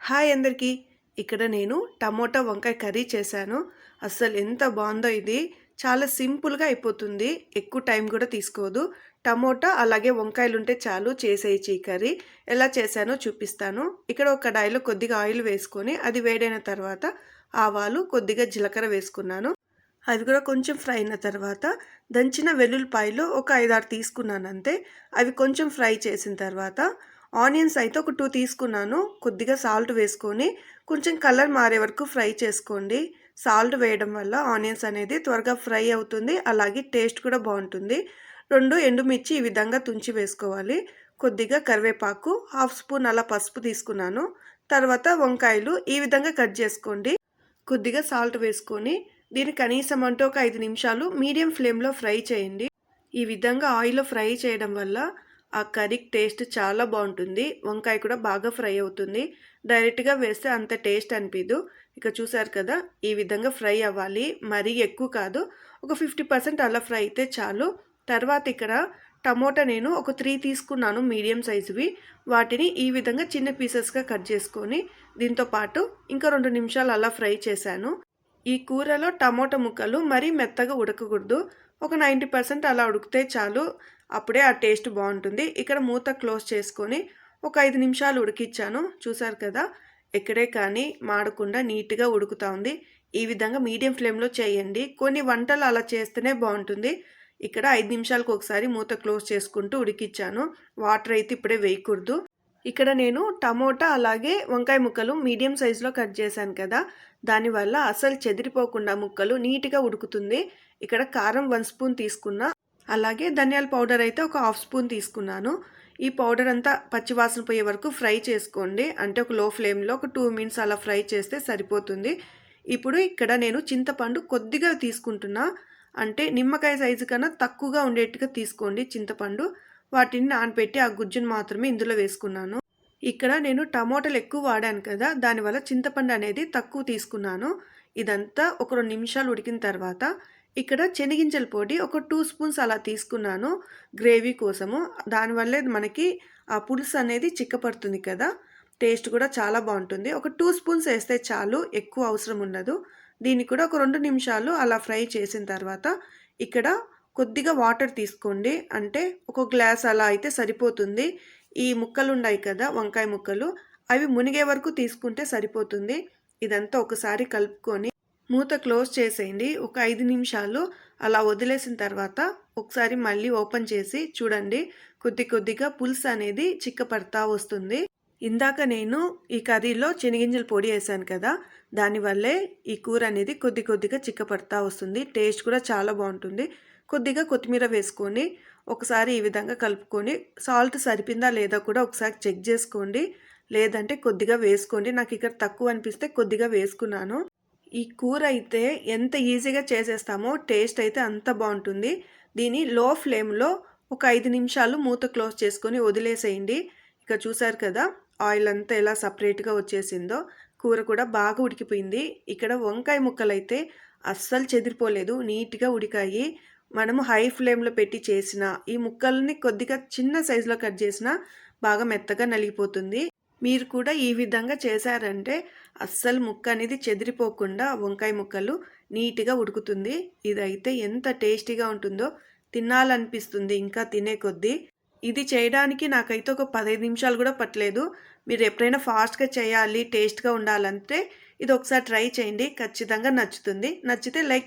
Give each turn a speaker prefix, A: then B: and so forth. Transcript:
A: Hi అందరికీ. ఇక్కడ నేను టమోటా వంకాయ కర్రీ చేశాను. అస్సలు ఎంత బాగుందో ఇది. చాలా సింపుల్గా అయిపోతుంది. ఎక్కువ టైం కూడా తీసుకోదు. టమోటా అలాగే వంకాయలు ఉంటే చాలు. చేసేయచ్చు ఈ కర్రీ. ఎలా చేశానో చూపిస్తాను. ఇక్కడ ఒక కడాయిలో కొద్దిగా ఆయిల్ వేసుకొని అది వేడైన తర్వాత ఆవాలు కొద్దిగా జీలకర్ర వేసుకున్నాను. అవి కూడా కొంచెం ఫ్రై అయిన తర్వాత దంచిన వెల్లుల్లిపాయలు ఒక ఐదారు తీసుకున్నాను అంతే. అవి కొంచెం ఫ్రై చేసిన తర్వాత ఆనియన్స్ అయితే ఒక టూ తీసుకున్నాను. కొద్దిగా సాల్ట్ వేసుకొని కొంచెం కలర్ మారే వరకు ఫ్రై చేసుకోండి. సాల్ట్ వేయడం వల్ల ఆనియన్స్ అనేది త్వరగా ఫ్రై అవుతుంది. అలాగే టేస్ట్ కూడా బాగుంటుంది. రెండు ఎండుమిర్చి ఈ విధంగా తుంచి వేసుకోవాలి. కొద్దిగా కరివేపాకు హాఫ్ స్పూన్ అలా పసుపు తీసుకున్నాను. తర్వాత వంకాయలు ఈ విధంగా కట్ చేసుకోండి. కొద్దిగా సాల్ట్ వేసుకొని దీన్ని కనీసం అంటూ ఒక ఐదు నిమిషాలు మీడియం ఫ్లేమ్లో ఫ్రై చేయండి. ఈ విధంగా ఆయిల్లో ఫ్రై చేయడం వల్ల ఆ కర్రీ టేస్ట్ చాలా బాగుంటుంది. వంకాయ కూడా బాగా ఫ్రై అవుతుంది. డైరెక్ట్గా వేస్తే అంత టేస్ట్ అనిపించదు ఇక చూసారు కదా ఈ విధంగా ఫ్రై అవ్వాలి. మరీ ఎక్కువ కాదు ఒక ఫిఫ్టీ పర్సెంట్ అలా ఫ్రై అయితే చాలు. తర్వాత ఇక్కడ టమోటా నేను ఒక త్రీ తీసుకున్నాను మీడియం సైజువి. వాటిని ఈ విధంగా చిన్న పీసెస్గా కట్ చేసుకొని దీంతో పాటు ఇంకా రెండు నిమిషాలు అలా ఫ్రై చేశాను. ఈ కూరలో టమోటా ముక్కలు మరీ మెత్తగా ఉడకకూడదు. ఒక నైంటీ పర్సెంట్ అలా ఉడికితే చాలు. అప్పుడే ఆ టేస్ట్ బాగుంటుంది. ఇక్కడ మూత క్లోజ్ చేసుకొని ఒక ఐదు నిమిషాలు ఉడికిచ్చాను. చూసారు కదా? ఎక్కడే కానీ మాడకుండా నీట్గా ఉడుకుతా ఉంది. ఈ విధంగా మీడియం ఫ్లేమ్లో చేయండి. కొన్ని వంటలు అలా చేస్తేనే బాగుంటుంది. ఇక్కడ ఐదు నిమిషాలకు ఒకసారి మూత క్లోజ్ చేసుకుంటూ ఉడికిచ్చాను. వాటర్ అయితే ఇప్పుడే వేయకూడదు. ఇక్కడ నేను టమోటా అలాగే వంకాయ ముక్కలు మీడియం సైజులో కట్ చేశాను కదా? దానివల్ల అసలు చెదిరిపోకుండా ముక్కలు నీట్గా ఉడుకుతుంది. ఇక్కడ కారం వన్ స్పూన్ తీసుకున్నా అలాగే ధనియాల పౌడర్ అయితే ఒక హాఫ్ స్పూన్ తీసుకున్నాను. ఈ పౌడర్ అంతా పచ్చివాసన పోయే వరకు ఫ్రై చేసుకోండి. అంటే ఒక లో ఫ్లేమ్లో ఒక టూ మినిట్స్ అలా ఫ్రై చేస్తే సరిపోతుంది. ఇప్పుడు ఇక్కడ నేను చింతపండు కొద్దిగా తీసుకుంటున్నా. అంటే నిమ్మకాయ సైజు కన్నా తక్కువగా ఉండేట్టుగా తీసుకోండి చింతపండు. వాటిని నానబెట్టి ఆ గుజ్జును మాత్రమే ఇందులో వేసుకున్నాను. ఇక్కడ నేను టమోటాలు ఎక్కువ వాడాను కదా దానివల్ల చింతపండు అనేది తక్కువ తీసుకున్నాను. ఇదంతా ఒక రెండు నిమిషాలు ఉడికిన తర్వాత ఇక్కడ శనగింజల పొడి ఒక టూ స్పూన్స్ అలా తీసుకున్నాను గ్రేవీ కోసము. దానివల్లే మనకి ఆ పులుసు అనేది చిక్కపడుతుంది కదా. టేస్ట్ కూడా చాలా బాగుంటుంది. ఒక టూ స్పూన్స్ వేస్తే చాలు ఎక్కువ అవసరం ఉండదు. దీన్ని కూడా ఒక రెండు నిమిషాలు అలా ఫ్రై చేసిన తర్వాత ఇక్కడ కొద్దిగా వాటర్ తీసుకోండి. అంటే ఒక గ్లాస్ అలా అయితే సరిపోతుంది. ఈ ముక్కలు ఉన్నాయి కదా వంకాయ ముక్కలు అవి మునిగే వరకు తీసుకుంటే సరిపోతుంది. ఇదంతా ఒకసారి కలుపుకొని మూత క్లోజ్ చేసేయండి. ఒక ఐదు నిమిషాలు అలా వదిలేసిన తర్వాత ఒకసారి మళ్ళీ ఓపెన్ చేసి చూడండి. కొద్ది కొద్దిగా పులుసు అనేది చిక్కపడతా వస్తుంది. ఇందాక నేను ఈ కర్రీలో శనగింజల పొడి వేసాను కదా దానివల్లే ఈ కూర అనేది కొద్ది కొద్దిగా చిక్కపడతా వస్తుంది. టేస్ట్ కూడా చాలా బాగుంటుంది. కొద్దిగా కొత్తిమీర వేసుకొని ఒకసారి ఈ విధంగా కలుపుకొని సాల్ట్ సరిపోయిందా లేదా కూడా ఒకసారి చెక్ చేసుకోండి. లేదంటే కొద్దిగా వేసుకోండి. నాకు ఇక్కడ తక్కువ అనిపిస్తే కొద్దిగా వేసుకున్నాను. ఈ కూర అయితే ఎంత ఈజీగా చేసేస్తామో టేస్ట్ అయితే అంత బాగుంటుంది. దీని లో ఫ్లేమ్లో ఒక ఐదు నిమిషాలు మూత క్లోజ్ చేసుకొని వదిలేసేయండి. ఇక చూసారు కదా ఆయిల్ అంతా ఎలా సపరేట్గా వచ్చేసిందో కూర కూడా బాగా ఉడికిపోయింది. ఇక్కడ వంకాయ ముక్కలు అయితే అస్సలు చెదిరిపోలేదు నీట్గా ఉడికాయి. మనము హై ఫ్లేమ్లో పెట్టి చేసిన ఈ ముక్కల్ని కొద్దిగా చిన్న సైజులో కట్ చేసిన బాగా మెత్తగా నలిగిపోతుంది. మీరు కూడా ఈ విధంగా చేశారంటే అస్సలు ముక్క అనేది చెదిరిపోకుండా వంకాయ ముక్కలు నీట్గా ఉడుకుతుంది. ఇదైతే ఎంత టేస్టీగా ఉంటుందో తినాలనిపిస్తుంది ఇంకా తినే కొద్దీ. ఇది చేయడానికి నాకైతే ఒక పదహైదు నిమిషాలు కూడా పట్టలేదు. మీరు ఎప్పుడైనా ఫాస్ట్గా చేయాలి టేస్ట్గా ఉండాలంటే ఇది ఒకసారి ట్రై చేయండి. ఖచ్చితంగా నచ్చుతుంది. నచ్చితే లైక్